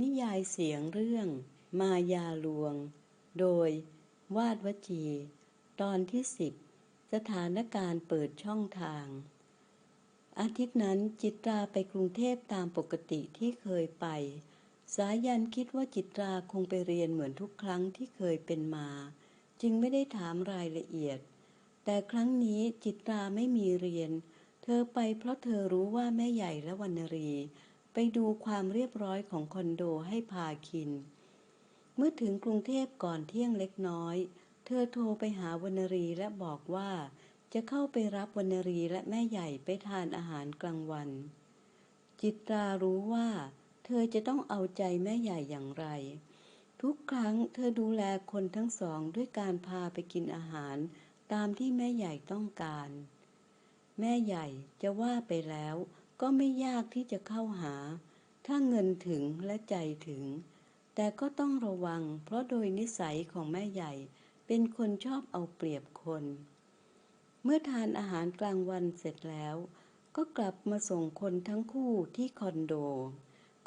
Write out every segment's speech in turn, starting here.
นิยายเสียงเรื่อง มายาลวง โดย วาดวจี ตอนที่สิบสถานการณ์เปิดช่องทาง อาทิตย์นั้นจิตราไปกรุงเทพตามปกติที่เคยไป สายันคิดว่าจิตราคงไปเรียนเหมือนทุกครั้งที่เคยเป็นมา จึงไม่ได้ถามรายละเอียด แต่ครั้งนี้จิตราไม่มีเรียน เธอไปเพราะเธอรู้ว่าแม่ใหญ่และวรรณรี ไปดูความเรียบร้อยของคอนโดให้พาคิน เมื่อถึงกรุงเทพก่อนเที่ยงเล็กน้อย เธอโทรไปหาวรรณรีและบอกว่า จะเข้าไปรับวรรณรีและแม่ใหญ่ไปทานอาหารกลางวัน จิตรารู้ว่า เธอจะต้องเอาใจแม่ใหญ่อย่างไร ทุกครั้งเธอดูแลคนทั้งสองด้วยการพาไปกินอาหาร ตามที่แม่ใหญ่ต้องการ แม่ใหญ่จะว่าไปแล้ว ก็ไม่ยากที่จะเข้าหา ถ้าเงินถึงและใจถึง แต่ก็ต้องระวัง เพราะโดยนิสัยของแม่ใหญ่ เป็นคนชอบเอาเปรียบคน เมื่อทานอาหารกลางวันเสร็จแล้ว ก็กลับมาส่งคนทั้งคู่ที่คอนโด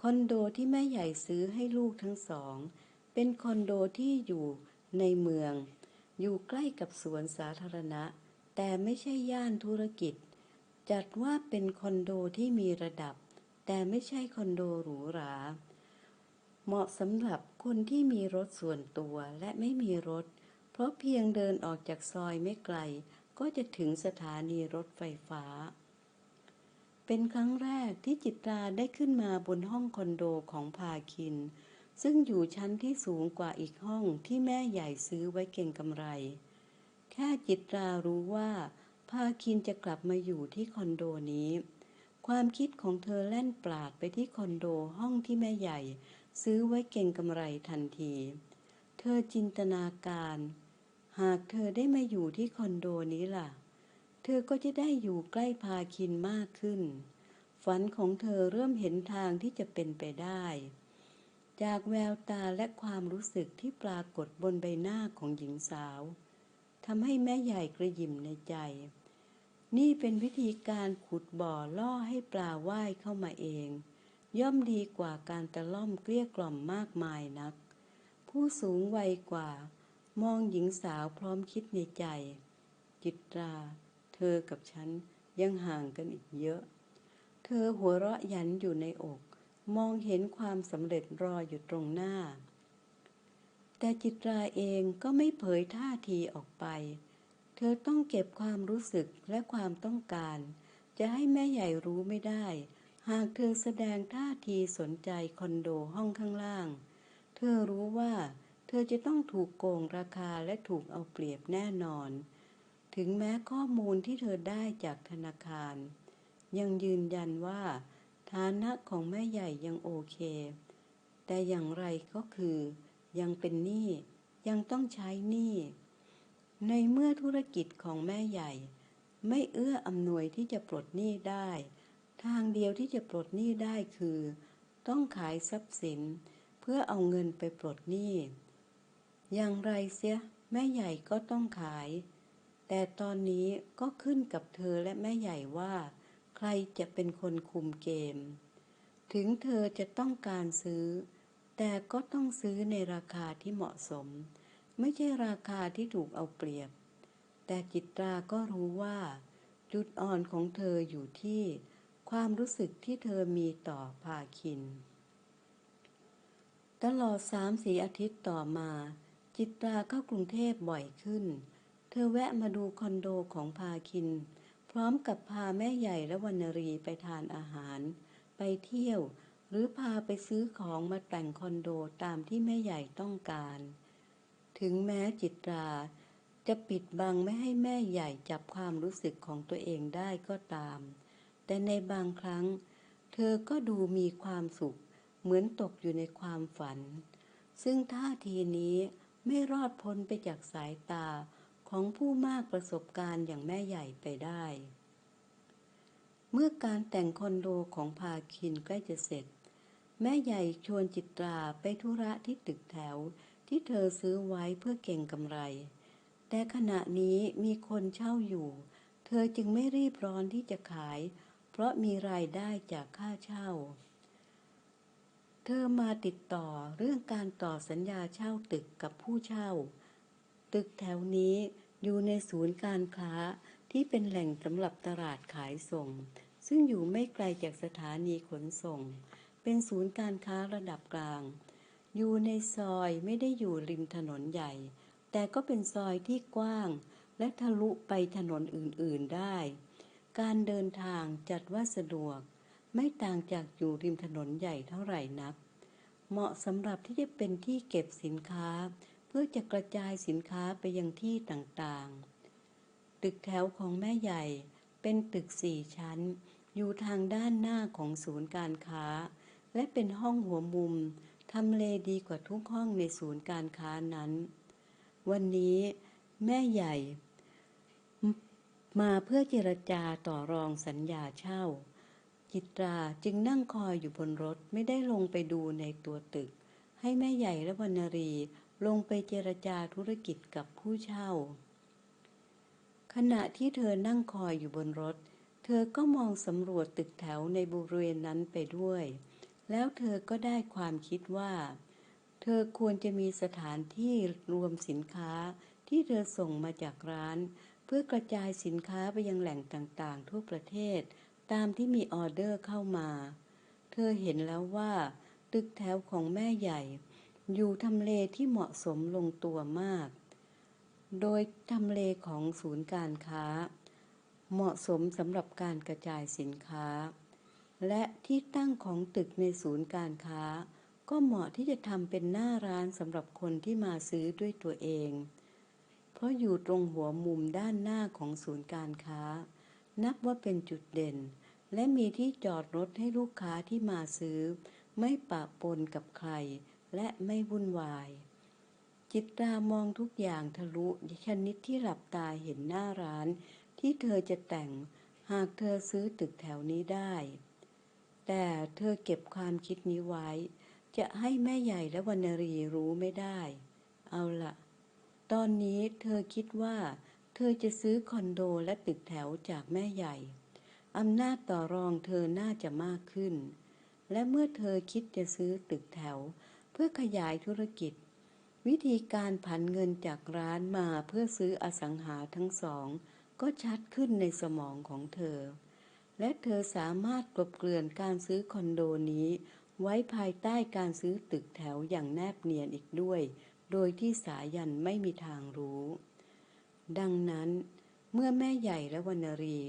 คอนโดที่แม่ใหญ่ซื้อให้ลูกทั้งสอง เป็นคอนโดที่อยู่ในเมือง อยู่ใกล้กับสวนสาธารณะ แต่ไม่ใช่ย่านธุรกิจ จัดว่าเป็นคอนโดที่มีระดับ แต่ไม่ใช่คอนโดหรูหรา เหมาะสำหรับคนที่มีรถส่วนตัวและไม่มีรถ เพราะเพียงเดินออกจากซอยไม่ไกล ก็จะถึงสถานีรถไฟฟ้า เป็นครั้งแรกที่จิตราได้ขึ้นมาบนห้องคอนโดของพาคิน ซึ่งอยู่ชั้นที่สูงกว่าอีกห้องที่แม่ใหญ่ซื้อไว้เก่งกำไร แค่จิตรารู้ว่า พาคินจะกลับมาอยู่ที่คอนโดนี้ ความคิดของเธอแล่นปราดไปที่คอนโดห้องที่แม่ใหญ่ ซื้อไว้เก่งกำไรทันที เธอจินตนาการ หากเธอได้มาอยู่ที่คอนโดนี้ล่ะ เธอก็จะได้อยู่ใกล้พาคินมากขึ้น ฝันของเธอเริ่มเห็นทางที่จะเป็นไปได้ จากแววตาและความรู้สึกที่ปรากฏบนใบหน้าของหญิงสาว ทำให้แม่ใหญ่กระยิมในใจ นี่เป็นวิธีการขุดบ่อล่อให้ปลาว่ายเข้ามาเอง ย่อมดีกว่าการตะล่อมเกลี้ยกล่อมมากมายนัก ผู้สูงวัยกว่า มองหญิงสาวพร้อมคิดในใจ จิตรา เธอกับฉันยังห่างกันอีกเยอะ เธอหัวเราะยันอยู่ในอก มองเห็นความสำเร็จรออยู่ตรงหน้า แต่จิตราเองก็ไม่เผยท่าทีออกไป เธอต้องเก็บความรู้สึกและความต้องการ จะให้แม่ใหญ่รู้ไม่ได้ หากเธอแสดงท่าทีสนใจคอนโดห้องข้างล่าง เธอรู้ว่า เธอจะต้องถูกโกงราคาและถูกเอาเปรียบแน่นอน ถึงแม้ข้อมูลที่เธอได้จากธนาคาร ยังยืนยันว่า ฐานะของแม่ใหญ่ยังโอเค แต่อย่างไรก็คือ ยังเป็นหนี้ยังต้องใช้หนี้ในเมื่อธุรกิจของแม่ใหญ่ ไม่เอื้ออำนวยที่จะปลดหนี้ได้ ทางเดียวที่จะปลดหนี้ได้คือ ต้องขายทรัพย์สิน เพื่อเอาเงินไปปลดหนี้ อย่างไรเสียแม่ใหญ่ก็ต้องขาย แต่ตอนนี้ก็ขึ้นกับเธอและแม่ใหญ่ว่า ใครจะเป็นคนคุมเกม ถึงเธอจะต้องการซื้อ แต่ก็ต้องซื้อในราคาที่เหมาะสม ไม่ใช่ราคาที่ถูกเอาเปรียบ แต่จิตราก็รู้ว่า จุดอ่อนของเธออยู่ที่ ความรู้สึกที่เธอมีต่อภาคิน ตลอดสามสีอาทิตย์ต่อมา จิตราเข้ากรุงเทพบ่อยขึ้น เธอแวะมาดูคอนโดของพาคิน พร้อมกับพาแม่ใหญ่และวรรณรีไปทานอาหาร ไปเที่ยว รือพาไปซื้อของมาแต่งคอนโดตามที่แม่ใหญ่ต้องการ ถึงแม้จิตราจะปิดบังไม่ให้แม่ใหญ่จับความรู้สึกของตัวเองได้ก็ตาม แต่ในบางครั้ง เธอก็ดูมีความสุข เหมือนตกอยู่ในความฝัน ซึ่งท่าทีนี้ไม่รอดพ้นไปจากสายตาของผู้มากประสบการณ์อย่างแม่ใหญ่ไปได้ เมื่อการแต่งคอนโดของพาคินใกล้จะเสร็จ แม่ใหญ่ชวนจิตราไปธุระที่ตึกแถวที่เธอซื้อไว้เพื่อเก่งกำไร แต่ขณะนี้มีคนเช่าอยู่ เธอจึงไม่รีบร้อนที่จะขาย เพราะมีรายได้จากค่าเช่า เธอมาติดต่อเรื่องการต่อสัญญาเช่าตึกกับผู้เช่า ตึกแถวนี้อยู่ในศูนย์การค้าที่เป็นแหล่งสำหรับตลาดขายส่ง ซึ่งอยู่ไม่ไกลจากสถานีขนส่ง เป็นศูนย์การค้าระดับกลาง อยู่ในซอยไม่ได้อยู่ริมถนนใหญ่ แต่ก็เป็นซอยที่กว้าง และทะลุไปถนนอื่นๆได้ การเดินทางจัดว่าสะดวก ไม่ต่างจากอยู่ริมถนนใหญ่เท่าไหร่นัก เหมาะสำหรับที่จะเป็นที่เก็บสินค้า เพื่อจะกระจายสินค้าไปยังที่ต่างๆ ตึกแถวของแม่ใหญ่เป็นตึกสี่ชั้น อยู่ทางด้านหน้าของศูนย์การค้า และเป็นห้องหัวมุมทำเลดีกว่าทุกห้องในศูนย์การค้านั้น วันนี้แม่ใหญ่ มาเพื่อเจรจาต่อรองสัญญาเช่า จิตราจึงนั่งคอยอยู่บนรถไม่ได้ลงไปดูในตัวตึก ให้แม่ใหญ่และวรรณรีลงไปเจรจาธุรกิจกับผู้เช่า ขณะที่เธอนั่งคอยอยู่บนรถ เธอก็มองสำรวจตึกแถวในบริเวณนั้นไปด้วย แล้วเธอก็ได้ความคิดว่า เธอควรจะมีสถานที่รวมสินค้าที่เธอส่งมาจากร้าน เพื่อกระจายสินค้าไปยังแหล่งต่างๆ ทั่วประเทศ ตามที่มีออเดอร์เข้ามา เธอเห็นแล้วว่า ตึกแถวของแม่ใหญ่ อยู่ทำเลที่เหมาะสมลงตัวมาก โดยทำเลของศูนย์การค้า เหมาะสมสำหรับการกระจายสินค้า และที่ตั้งของตึกในศูนย์การค้า ก็เหมาะที่จะทำเป็นหน้าร้านสำหรับคนที่มาซื้อด้วยตัวเอง เพราะอยู่ตรงหัวมุมด้านหน้าของศูนย์การค้า นับว่าเป็นจุดเด่น และมีที่จอดรถให้ลูกค้าที่มาซื้อ ไม่ปะปนกับใคร และไม่วุ่นวาย จิตรามองทุกอย่างทะลุชนิดที่หลับตาเห็นหน้าร้าน ที่เธอจะแต่ง หากเธอซื้อตึกแถวนี้ได้ แต่เธอเก็บความคิดนี้ไว้ จะให้แม่ใหญ่และวรรณรีรู้ไม่ได้ เอาละตอนนี้เธอคิดว่า เธอจะซื้อคอนโดและตึกแถวจากแม่ใหญ่อำนาจต่อรองเธอน่าจะมากขึ้น และเมื่อเธอคิดจะซื้อตึกแถว เพื่อขยายธุรกิจ วิธีการผันเงินจากร้านมาเพื่อซื้ออสังหาทั้งสอง ก็ชัดขึ้นในสมองของเธอ และเธอสามารถกลบเกลื่อนการซื้อคอนโดนี้ ไว้ภายใต้การซื้อตึกแถวอย่างแนบเนียนอีกด้วย โดยที่สายันไม่มีทางรู้ ดังนั้น เมื่อแม่ใหญ่และวรรณรี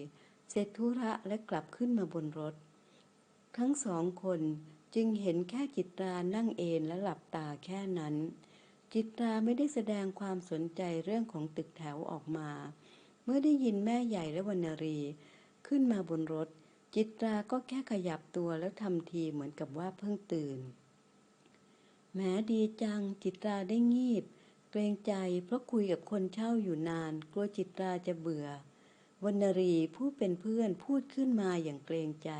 เสร็จธุระและกลับขึ้นมาบนรถ ทั้งสองคนจึงเห็นแค่จิตรานั่งเอนและหลับตาแค่นั้น จิตราไม่ได้แสดงความสนใจเรื่องของตึกแถวออกมา เมื่อได้ยินแม่ใหญ่และวรรณรี ขึ้นมาบนรถ จิตราก็แค่ขยับตัวแล้วทำทีเหมือนกับว่าเพิ่งตื่น แม้ดีจังจิตราได้งีบ เกรงใจเพราะคุยกับคนเช่าอยู่นาน กลัวจิตราจะเบื่อวรรณรีผู้เป็นเพื่อนพูดขึ้นมาอย่างเกรงใจ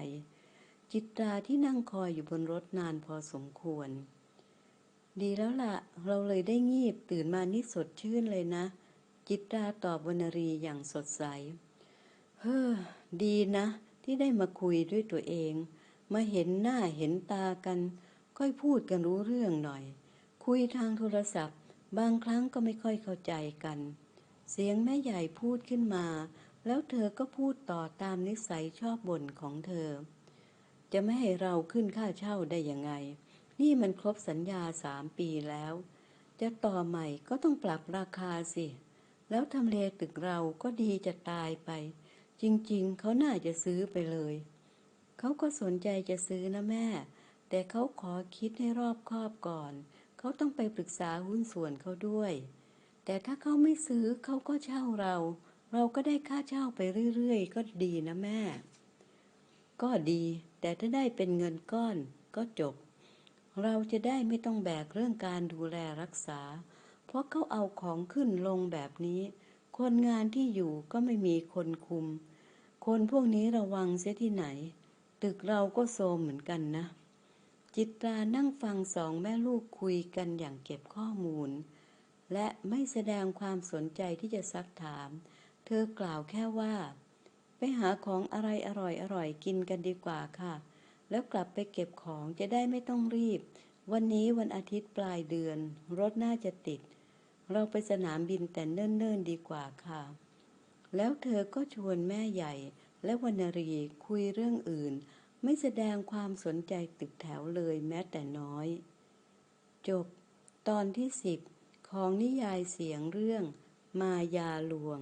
จิตราที่นั่งคอยอยู่บนรถนานพอสมควร ดีแล้วละ่ะ เราเลยได้งีบตื่นมานี่สดชื่นเลยนะ จิตราตอบวรรณรีอย่างสดใส เฮ้อ ดีนะ ที่ได้มาคุยด้วยตัวเอง มาเห็นหน้าเห็นตากัน ค่อยพูดกันรู้เรื่องหน่อย คุยทางโทรศัพท์ บางครั้งก็ไม่ค่อยเข้าใจกัน เสียงแม่ใหญ่พูดขึ้นมา แล้วเธอก็พูดต่อตามนิสัยชอบบ่นของเธอ จะไม่ให้เราขึ้นค่าเช่าได้ยังไง นี่มันครบสัญญาสามปีแล้ว จะต่อใหม่ก็ต้องปรับราคาสิ แล้วทำเลตึกเราก็ดีจะตายไป จริงๆ เขาน่าจะซื้อไปเลย เขาก็สนใจจะซื้อนะแม่ แต่เขาขอคิดให้รอบคอบก่อน เขาต้องไปปรึกษาหุ้นส่วนเขาด้วย แต่ถ้าเขาไม่ซื้อเขาก็เช่าเรา เราก็ได้ค่าเช่าไปเรื่อยๆ ก็ดีนะแม่ ก็ดี แต่ถ้าได้เป็นเงินก้อนก็จบ เราจะได้ไม่ต้องแบกเรื่องการดูแลรักษา เพราะเขาเอาของขึ้นลงแบบนี้ คนงานที่อยู่ก็ไม่มีคนคุม คนพวกนี้ระวังเสียที่ไหน ตึกเราก็โซมเหมือนกันนะ จิตรานั่งฟังสองแม่ลูกคุยกันอย่างเก็บข้อมูล และไม่แสดงความสนใจที่จะซักถาม เธอกล่าวแค่ว่า ไปหาของอะไรอร่อยอร่อยกินกันดีกว่าค่ะ แล้วกลับไปเก็บของจะได้ไม่ต้องรีบ วันนี้วันอาทิตย์ปลายเดือน รถน่าจะติด เราไปสนามบินแต่เนิ่นๆดีกว่าค่ะ แล้วเธอก็ชวนแม่ใหญ่และวรรณรีคุยเรื่องอื่น ไม่แสดงความสนใจตึกแถวเลยแม้แต่น้อย จบ ตอนที่สิบของนิยายเสียงเรื่องมายาลวง